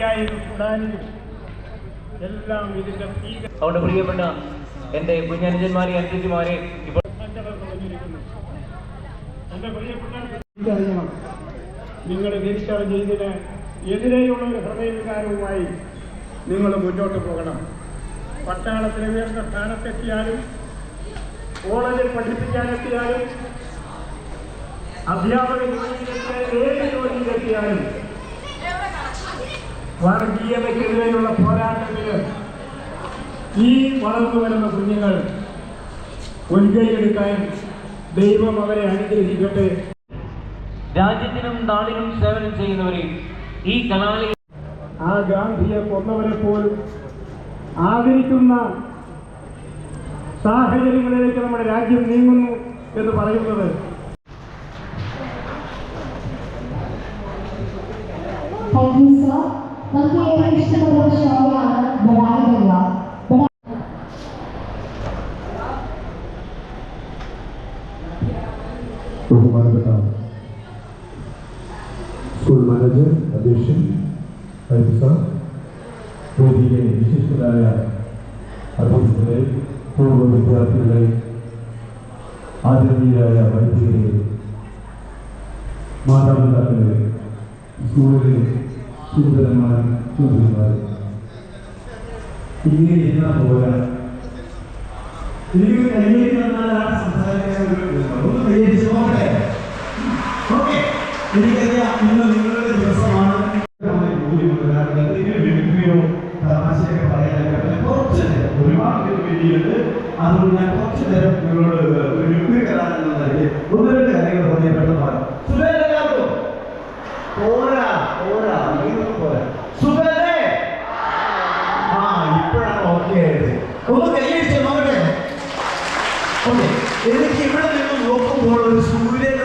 സിറിയയിലും സുഡാനിലും എല്ലാം ഇതിന്റെ ഭീകര അതുകൊണ്ട് പ്രിയപ്പെട്ട എന്റെ കുഞ്ഞനുജന്മാരെ അനുജന്മാരെ ഇപ്പോൾ എന്റെ പ്രിയപ്പെട്ട നിങ്ങൾ തിരിച്ചറിഞ്ഞ് ഇതിന് എതിരെയുള്ള ഒരു ഹൃദയവികാരവുമായി നിങ്ങൾ മുന്നോട്ട് പോകണം. പട്ടാളത്തിൽ ഉയർന്ന സ്ഥാനത്തെത്തിയാലും കോളേജിൽ പഠിപ്പിക്കാനെത്തിയാലും അധ്യാപക ജോലിയിലെത്തിയാലും ഏത് ജോലിയിലെത്തിയാലും വർഗീയതയ്ക്കെതിരെയുള്ള പോരാട്ടത്തിന് ഈ വളർന്നു വരുന്ന കുഞ്ഞുങ്ങൾ മുൻകൈയെടുക്കാൻ ദൈവം അവരെ അനുഗ്രഹിക്കട്ടെ രാജ്യത്തിനും നാടിനും സേവനം ചെയ്യുന്നവരെ ഈ കലാലയ ആ ഗാന്ധിയെ കൊന്നവരെ പോലും ആദരിക്കുന്ന സാഹചര്യങ്ങളിലേക്ക് നമ്മുടെ രാജ്യം നീങ്ങുന്നു എന്ന് പറയുന്നത് Thank you, sir. बल्कि स्कूल मैनेजर अध्यक्ष अहिसा दो दिए विशिष्ट लाया अध्यक्ष रहे पूर्व विद्यार्थी रहे आदरणीय वैद्य माता पिता स्कूल സുന്ദരന്മാർ സുന്ദരന്മാർ ഇങ്ങനെ പോരാ. എനിക്ക് കൈവരിക്കുന്നതാണ് സംസാരിക്കാൻ ഒരു ഒന്ന് കൈവരിച്ച് നോക്കട്ടെ ഓക്കെ. എനിക്കറിയാം നിങ്ങളുടെ ദിവസമാണ്. തമാശയൊക്കെ പറയാനൊക്കെ കുറച്ച് നേരം. ഒരുപാട് വേദിയുണ്ട് അതുകൊണ്ട് ഞാൻ കുറച്ച് നേരം നിങ്ങളോട് ഒരു കലാകാരൻ ഓടാ ഓടാ പോലെ സുഖല്ലേ? ആ ഇപ്പോഴാണ് ഓക്കെ ആയത്. ഒന്ന് കൈയടിച്ച് നോക്കട്ടെ. ഓക്കെ എനിക്ക് ഇവിടെ നിന്ന് നോക്കുമ്പോൾ ഒരു സൂര്യൻ